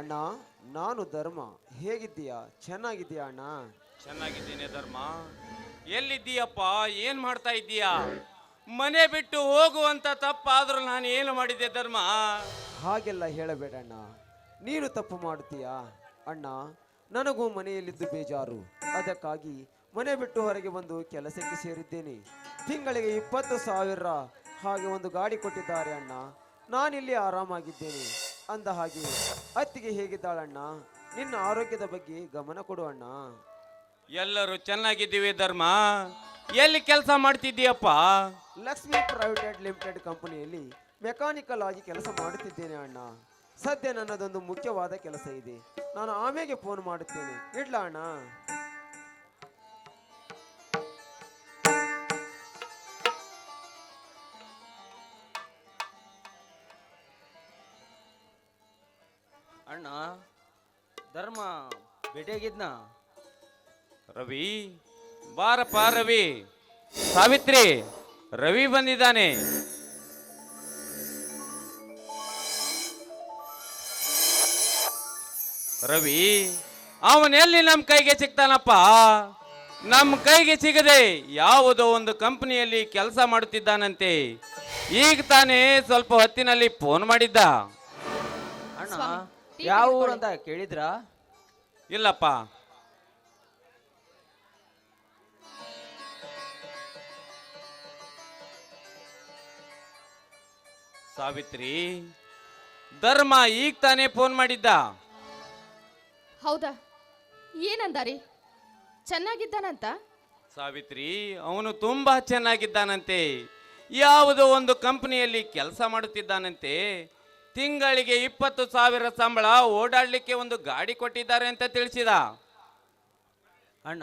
ಅಣ್ಣ ನಾನು ಧರ್ಮ. ಹೇಗಿದ್ದೀಯಾ? ಚೆನ್ನಾಗಿದ್ದೀಯಾ ಅಣ್ಣ? ಚೆನ್ನಾಗಿದ್ದೀನಿ ಧರ್ಮ. ಎಲ್ಲಿದ್ದೀಯಪ್ಪ? ಏನ್ ಮಾಡ್ತಾ ಇದ್ದೀಯಾ? ಮನೆ ಬಿಟ್ಟು ಹೋಗುವಂತ ತಪ್ಪಾದ್ರೂ ನಾನು ಏನು ಮಾಡಿದ್ದೆ ಧರ್ಮ? ಹಾಗೆಲ್ಲ ಹೇಳಬೇಡ ಅಣ್ಣ. ನೀನು ತಪ್ಪು ಮಾಡುತ್ತೀಯಾ? ಅಣ್ಣ ನನಗೂ ಮನೆಯಲ್ಲಿದ್ದು ಬೇಜಾರು. ಅದಕ್ಕಾಗಿ ಮನೆ ಬಿಟ್ಟು ಹೊರಗೆ ಬಂದು ಕೆಲಸಕ್ಕೆ ಸೇರಿದ್ದೇನೆ. ತಿಂಗಳಿಗೆ ಇಪ್ಪತ್ತು ಸಾವಿರ ಹಾಗೆ ಒಂದು ಗಾಡಿ ಕೊಟ್ಟಿದ್ದಾರೆ ಅಣ್ಣ. ನಾನಿಲ್ಲಿ ಆರಾಮಾಗಿದ್ದೇನೆ. ಅಂದ ಹಾಗೆ ಅತ್ತಿಗೆ ಹೇಗಿದ್ದಾಳಣ್ಣ? ನಿನ್ನ ಆರೋಗ್ಯದ ಬಗ್ಗೆ ಗಮನ ಕೊಡು ಅಣ್ಣ. ಎಲ್ಲರೂ ಚೆನ್ನಾಗಿದ್ದೀವಿ ಧರ್ಮ. ಎಲ್ಲಿ ಕೆಲಸ ಮಾಡ್ತಿದ್ದೀಯಪ್ಪ? ಲಕ್ಷ್ಮಿ ಪ್ರೈವೇಟೆಡ್ ಲಿಮಿಟೆಡ್ ಕಂಪನಿಯಲ್ಲಿ ಮೆಕ್ಯಾನಿಕಲ್ ಆಗಿ ಕೆಲಸ ಮಾಡುತ್ತಿದ್ದೇನೆ ಅಣ್ಣ. ಸದ್ಯ ನನ್ನದೊಂದು ಮುಖ್ಯವಾದ ಕೆಲಸ ಇದೆ. ನಾನು ಆಮೇಲೆ ಫೋನ್ ಮಾಡುತ್ತೇನೆ. ಇಡ್ಲ ಅಣ್ಣ. ಧರ್ಮ ಭೇಟಿಯಾಗಿದ್ನ ರವಿ ಬಾರಪ್ಪ ರವಿ. ಸಾವಿತ್ರಿ ರವಿ ಬಂದಿದ್ದಾನೆ. ರವಿ ಅವನೆಲ್ಲಿ ನಮ್ಮ ಕೈಗೆ ಸಿಗ್ತಾನಪ್ಪ ನಮ್ಮ ಕೈಗೆ ಸಿಗದೆ ಯಾವುದೋ ಒಂದು ಕಂಪನಿಯಲ್ಲಿ ಕೆಲಸ ಮಾಡುತ್ತಿದ್ದಾನಂತೆ. ಈಗ ತಾನೇ ಸ್ವಲ್ಪ ಹೊತ್ತಿನಲ್ಲಿ ಫೋನ್ ಮಾಡಿದ್ದ. ಅಣ್ಣ ಟೀ ಯಾವ ಊರು ಅಂತ ಕೇಳಿದ್ರಾ? ಇಲ್ಲಪ್ಪ. ಸಾವಿತ್ರಿ ಧರ್ಮ ಈಗ ತಾನೇ ಫೋನ್ ಮಾಡಿದ್ದ? ಹೌದಾ? ಏನಂದಾರಿ? ಚೆನ್ನಾಗಿದ್ದಾನಂತ? ಸಾವಿತ್ರಿ ಅವನು ತುಂಬಾ ಚೆನ್ನಾಗಿದ್ದಾನಂತೆ. ಯಾವುದೋ ಒಂದು ಕಂಪನಿಯಲ್ಲಿ ಕೆಲಸ ಮಾಡುತ್ತಿದ್ದಾನಂತೆ. ತಿಂಗಳಿಗೆ ಇಪ್ಪತ್ತು ಸಾವಿರ ಸಂಬಳ ಓಡಾಡಲಿಕ್ಕೆ ಒಂದು ಗಾಡಿ ಕೊಟ್ಟಿದ್ದಾರೆ ಅಂತ ತಿಳಿಸಿದ. ಅಣ್ಣ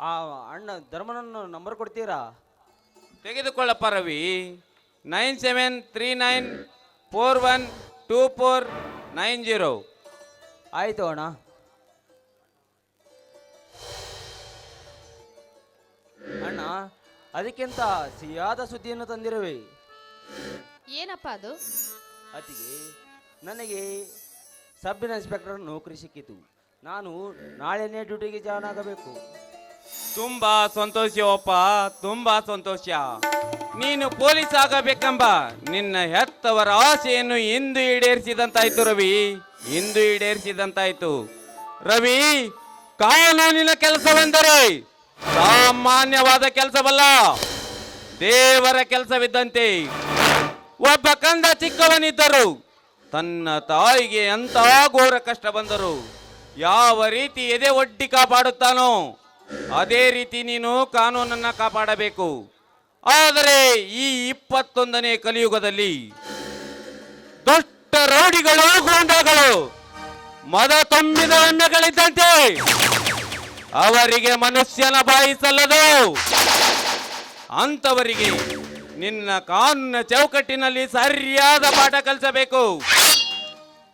ಆ ಅಣ್ಣ ಧರ್ಮನನ್ನು ನಂಬರ್ ಕೊಡ್ತೀರಾ? ತೆಗೆದುಕೊಳ್ಳಪ್ಪ Ravi. Nine seven three nine four one two four nine zero. ಆಯಿತು ಅಣ್ಣ. ಅಣ್ಣ ಅದಕ್ಕಿಂತ ಸಿಹಿಯಾದ ಸುದ್ದಿಯನ್ನು ತಂದಿರುವೆ. ಏನಪ್ಪ ಅದು? ಅತಿಗೆ ನನಗೆ ಸಬ್ ಇನ್ಸ್ಪೆಕ್ಟರ್ ನೌಕರಿ ಸಿಕ್ಕಿತು. ನಾನು ನಾಳೆನೇ ಡ್ಯೂಟಿಗೆ ಜಾಯ್ನ್ ಆಗಬೇಕು. ತುಂಬಾ ಸಂತೋಷವಪ್ಪ ತುಂಬಾ ಸಂತೋಷ. ನೀನು ಪೊಲೀಸ್ ಆಗಬೇಕೆಂಬ ನಿನ್ನ ಹೆತ್ತವರ ಆಸೆಯನ್ನು ಇಂದು ಈಡೇರಿಸಿದಂತಾಯ್ತು ರವಿ. ಇಂದು ಈಡೇರಿಸಿದಂತಾಯ್ತು. ರವಿ, ಕಾನೂನಿನ ಕೆಲಸವೆಂದರೆ ಸಾಮಾನ್ಯವಾದ ಕೆಲಸವಲ್ಲ, ದೇವರ ಕೆಲಸವಿದ್ದಂತೆ. ಒಬ್ಬ ಕಂದ ಚಿಕ್ಕವನಿದ್ದರು. ತನ್ನ ತಾಯಿಗೆ ಎಂತ ಘೋರ ಕಷ್ಟ ಬಂದರು ಯಾವ ರೀತಿ ಎದೆ ಒಡ್ಡಿ ಕಾಪಾಡುತ್ತಾನೋ ಅದೇ ರೀತಿ ನೀನು ಕಾನೂನನ್ನ ಕಾಪಾಡಬೇಕು. ಆದರೆ ಈ ಇಪ್ಪತ್ತೊಂದನೇ ಕಲಿಯುಗದಲ್ಲಿ ದುಷ್ಟ ರೌಡಿಗಳು ಗೂಂಡಾಗಳು ಮದ ತುಂಬಿದ ಎಣ್ಣೆಗಳಿದ್ದಂತೆ ಅವರಿಗೆ ಮನುಷ್ಯನ ಬಾಯಿಸಲ್ಲದು ಅಂತವರಿಗೆ ನಿನ್ನ ಕಾನೂನ ಚೌಕಟ್ಟಿನಲ್ಲಿ ಸರಿಯಾದ ಪಾಠ ಕಲಿಸಬೇಕು.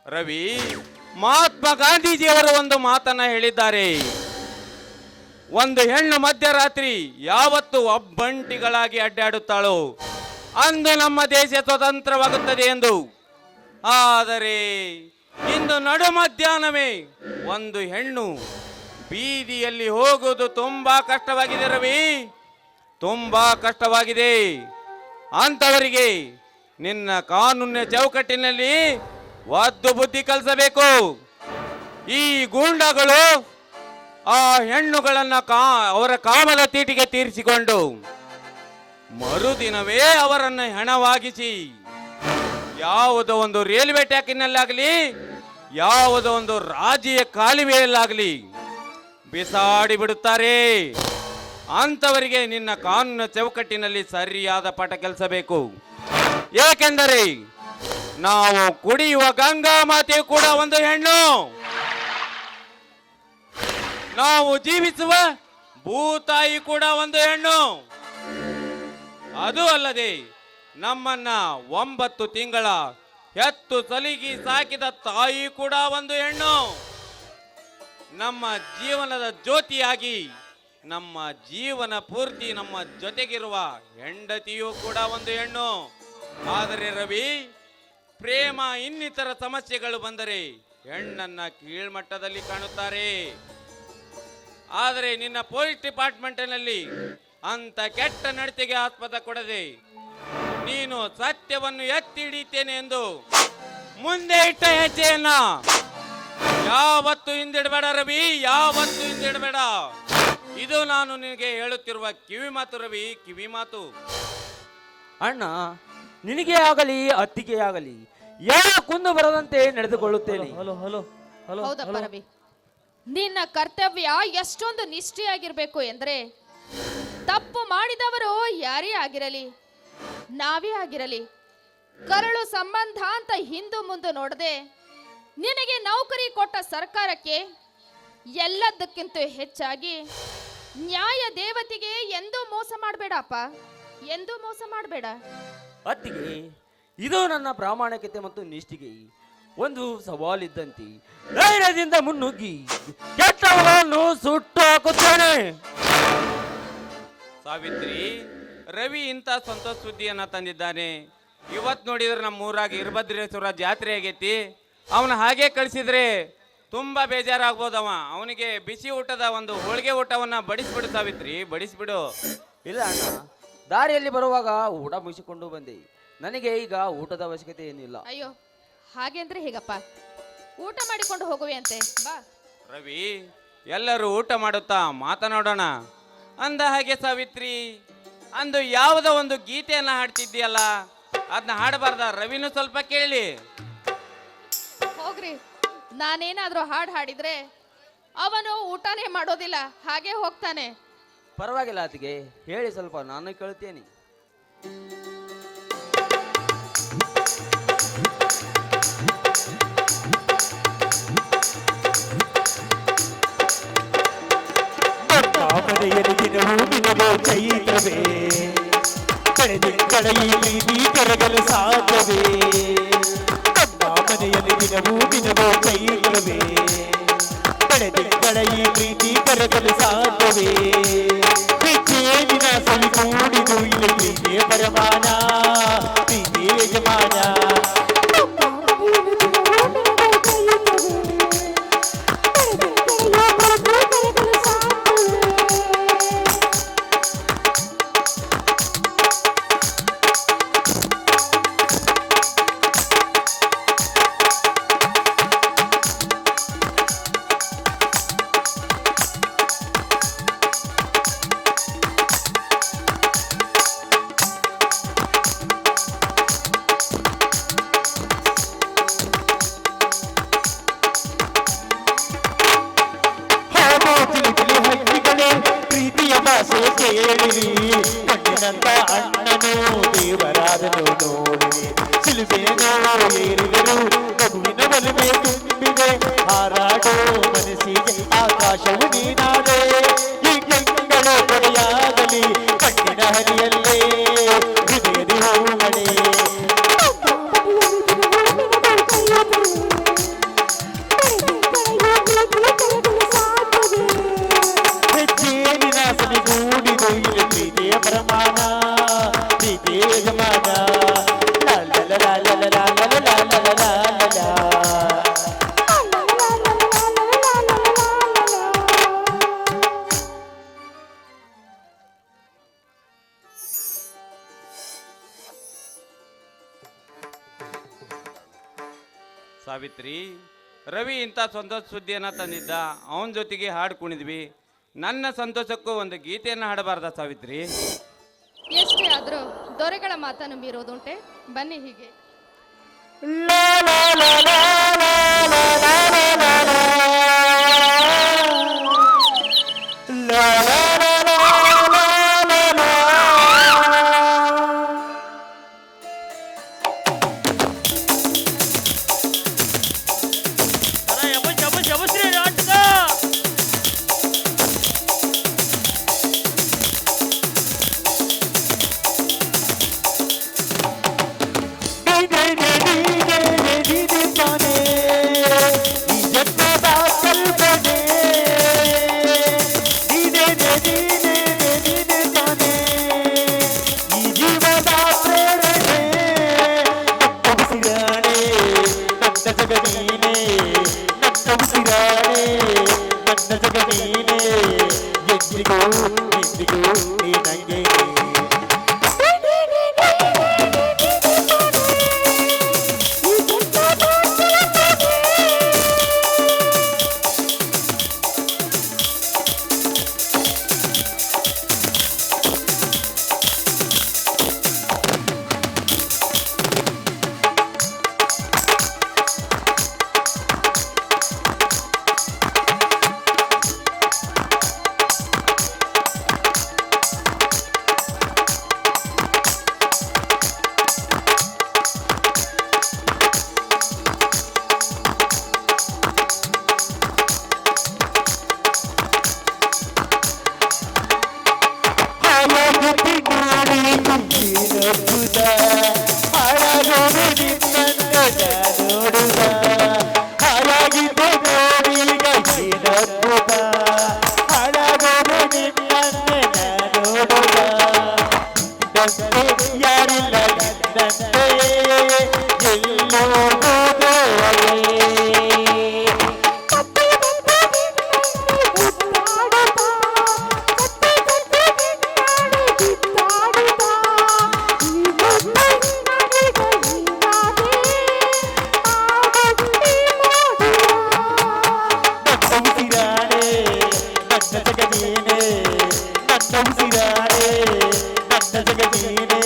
ರವಿ, ಮಹಾತ್ಮ ಗಾಂಧೀಜಿಯವರು ಒಂದು ಮಾತನ್ನ ಹೇಳಿದ್ದಾರೆ. ಒಂದು ಹೆಣ್ಣು ಮಧ್ಯರಾತ್ರಿ ಯಾವತ್ತು ಒಬ್ಬಂಟಿಗಳಾಗಿ ಅಡ್ಡಾಡುತ್ತಾಳೋ, ಅಂದು ನಮ್ಮ ದೇಶ ಸ್ವತಂತ್ರವಾಗುತ್ತದೆ ಎಂದು. ಆದರೆ, ಇಂದು ನಡು ಮಧ್ಯಾಹ್ನವೇ ಒಂದು ಹೆಣ್ಣು ಬೀದಿಯಲ್ಲಿ ಹೋಗುವುದು ತುಂಬಾ ಕಷ್ಟವಾಗಿದೆ ರವಿ. ತುಂಬಾ ಕಷ್ಟವಾಗಿದೆ. ಅಂತವರಿಗೆ ನಿನ್ನ ಕಾನೂನಿನ ಚೌಕಟ್ಟಿನಲ್ಲಿ ಒದ್ದು ಬುದ್ಧಿ ಕಲಿಸಬೇಕು. ಈ ಗೂಂಡಗಳು ಆ ಹೆಣ್ಣುಗಳನ್ನ ಕಾ, ಅವರ ಕಾಮದ ತೀಟಿಗೆ ತೀರಿಸಿಕೊಂಡು ಮರುದಿನವೇ ಅವರನ್ನು ಹೆಣವಾಗಿಸಿ, ಯಾವುದೋ ಒಂದು ರೈಲ್ವೆ ಟ್ಯಾಕಿನಲ್ಲಾಗಲಿ ಯಾವುದೋ ಒಂದು ರಾಜ್ಯ ಕಾಲುವೆಯಲ್ಲಾಗಲಿ ಬಿಸಾಡಿ ಬಿಡುತ್ತಾರೆ. ಅಂತವರಿಗೆ ನಿನ್ನ ಕಾನೂನು ಚೌಕಟ್ಟಿನಲ್ಲಿ ಸರಿಯಾದ ಪಾಠ ಕಲಿಸಬೇಕು. ಏಕೆಂದರೆ ನಾವು ಕುಡಿಯುವ ಗಂಗಾ ಮಾತೆ ಕೂಡ ಒಂದು ಹೆಣ್ಣು. ನಾವು ಜೀವಿಸುವ ಭೂತಾಯಿ ಕೂಡ ಒಂದು ಹೆಣ್ಣು. ಅದು ಅಲ್ಲದೆ ನಮ್ಮನ್ನ ಒಂಬತ್ತು ತಿಂಗಳ ಹೆತ್ತು ಸಲಿಗಿ ಸಾಕಿದ ತಾಯಿ ಕೂಡ ಒಂದು ಹೆಣ್ಣು. ನಮ್ಮ ಜೀವನದ ಜ್ಯೋತಿಯಾಗಿ ನಮ್ಮ ಜೀವನ ಪೂರ್ತಿ ನಮ್ಮ ಜೊತೆಗಿರುವ ಹೆಂಡತಿಯೂ ಕೂಡ ಒಂದು ಹೆಣ್ಣು. ಆದರೆ ರವಿ, ಪ್ರೇಮ ಇನ್ನಿತರ ಸಮಸ್ಯೆಗಳು ಬಂದರೆ ಹೆಣ್ಣನ್ನ ಕೀಳ್ಮಟ್ಟದಲ್ಲಿ ಕಾಣುತ್ತಾರೆ. ಆದರೆ ನಿನ್ನ ಪೊಲೀಸ್ ಡಿಪಾರ್ಟ್ಮೆಂಟ್ನಲ್ಲಿ ಅಂತ ಕೆಟ್ಟ ನಡತೆಗೆ ಆಸ್ಪದ ಕೊಡದೆ ನೀನು ಸತ್ಯವನ್ನು ಎತ್ತಿ ಹಿಡಿತೇನೆ ಎಂದು ಮುಂದೆ ಇಟ್ಟ ಹೆಜ್ಜೆಯನ್ನ. ಯಾವತ್ತು ಹಿಂದಿಡಬೇಡ ರವಿ, ಯಾವತ್ತು ಹಿಂದಿಡಬೇಡ. ಇದು ನಾನು ನಿನಗೆ ಹೇಳುತ್ತಿರುವ ಕಿವಿ ಮಾತು ರವಿ ಕಿವಿ ಮಾತು. ಅಣ್ಣ ನಿನಗೆ ಆಗಲಿ ಅತ್ತಿಗೆ ಆಗಲಿ ಯಾವ ಕುಂದು ಬರದಂತೆ ನಡೆದುಕೊಳ್ಳುತ್ತೇನೆ. Hello hello hello. ಹೌದಪ್ಪ ರವಿ. ನಿನ್ನ ಕರ್ತವ್ಯ ಎಷ್ಟೊಂದು ನಿಷ್ಠೆಯಾಗಿರ್ಬೇಕು ಎಂದ್ರೆ ತಪ್ಪು ಮಾಡಿದವರು ಯಾರೇ ಆಗಿರಲಿ ನಾವೇ ಆಗಿರಲಿ ಕರಳು ಸಂಬಂಧ ಅಂತ ಹಿಂದು ಮುಂದೆ ನೋಡದೆ ನಿನಗೆ ನೌಕರಿ ಕೊಟ್ಟ ಸರ್ಕಾರಕ್ಕೆ ಎಲ್ಲದಕ್ಕಿಂತ ಹೆಚ್ಚಾಗಿ ನ್ಯಾಯ ದೇವತೆಗೆ ಎಂದೂ ಮೋಸ ಮಾಡಬೇಡಪ್ಪ ಎಂದೂ ಮೋಸ ಮಾಡಬೇಡ. ಅತ್ತಿಗೆ ಇದು ನನ್ನ ಪ್ರಾಮಾಣಿಕತೆ ಮತ್ತು ನಿಷ್ಠಿಗೆ ಒಂದು ಸವಾಲಿದ್ದಂತೆ. ಧೈರ್ಯದಿಂದ ಮುನ್ನುಗ್ಗಿ ಕೆಟ್ಟವನನ್ನು ಸುಟ್ಟು ಹಾಕುತ್ತೇನೆ. ಸಾವಿತ್ರಿ ರವಿ ಇಂಥ ಸಂತೋಷ ಸುದ್ದಿಯನ್ನ ತಂದಿದ್ದಾನೆ. ಇವತ್ತು ನೋಡಿದ್ರೆ ನಮ್ಮ ಊರಾಗ ಇರ್ಭದ್ರೇಶ್ವರ ಜಾತ್ರೆ ಆಗೈತಿ. ಅವನ ಹಾಗೆ ಕಳಿಸಿದ್ರೆ ತುಂಬಾ ಬೇಜಾರಾಗ್ಬೋದವ ಅವನಿಗೆ ಬಿಸಿ ಊಟದ ಒಂದು ಹೋಳಿಗೆ ಊಟವನ್ನ ಬಡಿಸ್ಬಿಡು ಸಾವಿತ್ರಿ ಬಡಿಸ್ಬಿಡು. ಇಲ್ಲ ಅಣ್ಣ ದಾರಿಯಲ್ಲಿ ಬರುವಾಗ ಊಟ ಮುಗಿಸಿಕೊಂಡು ಬಂದೆ. ನನಗೆ ಈಗ ಊಟದ ಅವಶ್ಯಕತೆ ಏನಿಲ್ಲ. ಅಯ್ಯೋ ಹಾಗೆ ಅಂದ್ರೆ ಹೇಗಪ್ಪ? ಊಟ ಮಾಡಿಕೊಂಡು ಹೋಗುವೆ ಅಂತೆ ಬಾ. ರವಿ ಎಲ್ಲರೂ ಊಟ ಮಾಡುತ್ತಾ ಮಾತನಾಡೋಣ. ಅಂದ ಹಾಗೆ ಸಾವಿತ್ರಿ ಅಂದು ಯಾವುದೋ ಒಂದು ಗೀತೆಯನ್ನ ಹಾಡ್ತಿದ್ದೀಯಲ್ಲ ಅದನ್ನ ಹಾಡಬಾರ್ದ? ರವಿನೂ ಸ್ವಲ್ಪ ಕೇಳಿ. ಹೋಗ್ರಿ. ನಾನೇನಾದ್ರೂ ಹಾಡು ಹಾಡಿದ್ರೆ ಅವನು ಊಟನೇ ಮಾಡೋದಿಲ್ಲ ಹಾಗೆ ಹೋಗ್ತಾನೆ. ಪರವಾಗಿಲ್ಲ ಆತಿಗೆ ಹೇಳಿ ಸ್ವಲ್ಪ ನಾನು ಕೇಳ್ತೇನೆ. ಚೈತ್ರವೇ ಕಳೆದಿ ಕಳೆಯಿ ಪ್ರೀತಿ ಕರಗಲು ಸಾಧ್ಯವೇ? ಬಿನವು ಬಿನವು ಕೈಗಳವೆ ಕಳೆದಿಕ್ಕಳೆಯ ಪ್ರೀತಿ ಪರಕಲು ಸಾಧ್ಯವೇ ಹೆಜ್ಜೇಲಿನ ಸಲಿ ಕೂಡಿದು ಇಲ್ಲಿ ಪ್ರೀತಿಯ ಪರಮಾನ ಪ್ರೀತಿಯ ಯಜಮಾನ ಏರಿದರು ಮಗುವಿನ ಒಲುಮೆ ತುಂಬಿದೆ. ಹಾರಾಡೋ ಮನಸ್ಸಿಗೆ ಆಕಾಶವು ನೀನಾದೆ ಸಾವಿತ್ರಿ ರವಿ ಇಂಥ ಸಂತೋಷ ಸುದ್ದಿಯನ್ನು ತಂದಿದ್ದ ಅವನ ಜೊತೆಗೆ ಹಾಡು ಕುಣಿದ್ವಿ. ನನ್ನ ಸಂತೋಷಕ್ಕೂ ಒಂದು ಗೀತೆಯನ್ನು ಹಾಡಬಾರ್ದ ಸಾವಿತ್ರಿ? ಎಷ್ಟೇ ಆದರೂ ದೊರೆಗಳ ಮಾತನ್ನು ಮೀರೋದುಂಟೆ ಬನ್ನಿ ಹೀಗೆ. நின்று கூட்டி நங்கே చూసిరారే నన్న జగదీరే